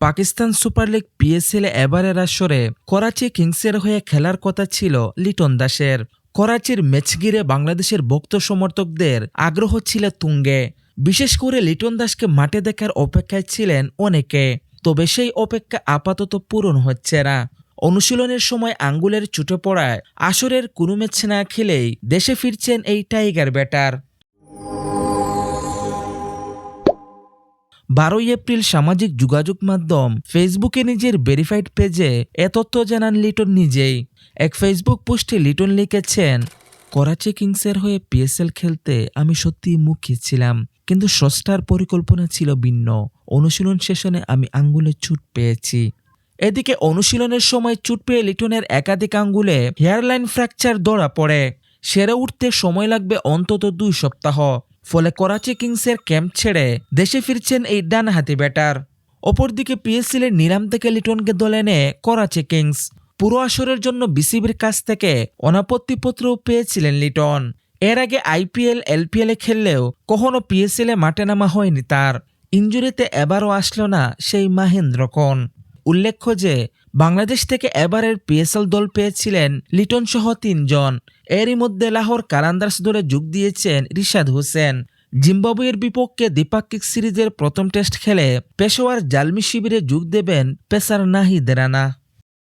Pakistan super league PSL এবারের আসরে করাচি কিংসের হয়ে খেলার কথা ছিল লিটন দাসের। করাচির ম্যাচ ঘিরে বাংলাদেশের ভক্ত সমর্থকদের আগ্রহ ছিল তুঙ্গে। বিশেষ করে লিটন দাসকে মাঠে দেখার অপেক্ষায় ছিলেন অনেকে। তবে সেই অপেক্ষা আপাতত পূরণ হচ্ছে না। অনুশীলনের সময় আঙ্গুলের চুটে পড়ায় আসরের কোনো ম্যাচ না খেলেই দেশে ফিরছেন এই টাইগার ব্যাটার। বারোই এপ্রিল সামাজিক যোগাযোগ মাধ্যম ফেসবুকে নিজের ভেরিফাইড পেজে এ তথ্য জানান লিটন নিজেই। এক ফেসবুক পোস্টে লিটন লিখেছেন, করাচি কিংসের হয়ে পিএসএল খেলতে আমি সত্যিই মুখী ছিলাম, কিন্তু স্রষ্টার পরিকল্পনা ছিল ভিন্ন। অনুশীলন সেশনে আমি আঙ্গুলে ছুট পেয়েছি। এদিকে অনুশীলনের সময় চুট পেয়ে লিটনের একাধিক আঙ্গুলে হেয়ারলাইন ফ্র্যাকচার ধরা পড়ে। সেরে উঠতে সময় লাগবে অন্তত দুই সপ্তাহ। ফলে করাচি কিংসের ক্যাম্প ছেড়ে দেশে ফিরছেন এই ডানহাতি ব্যাটার। অপরদিকে পিএসএল এর নিলাম থেকে লিটনকে দলে নেয় করাচি কিংস। পুরো আসরের জন্য বিসিবির কাছ থেকে অনাপত্তিপত্রও পেয়েছিলেন লিটন। এর আগে আইপিএল, এলপিএল খেললেও কখনো পিএসএল মাঠে নামা হয়নি তার। ইঞ্জুরিতে এবারও আসলো না সেই মাহেন্দ্র উল্লেখ্য যে, বাংলাদেশ থেকে এবারের পিএসএল দল পেয়েছিলেন লিটন সহ তিনজন। এরই মধ্যে লাহোর কারান্দাস দলে যোগ দিয়েছেন রিশাদ হোসেন। জিম্বাবুয়ের বিপক্ষে দ্বিপাক্ষিক সিরিজের প্রথম টেস্ট খেলে পেশোয়ার জালমি শিবিরে যোগ দেবেন পেসার নাহিদ রানা।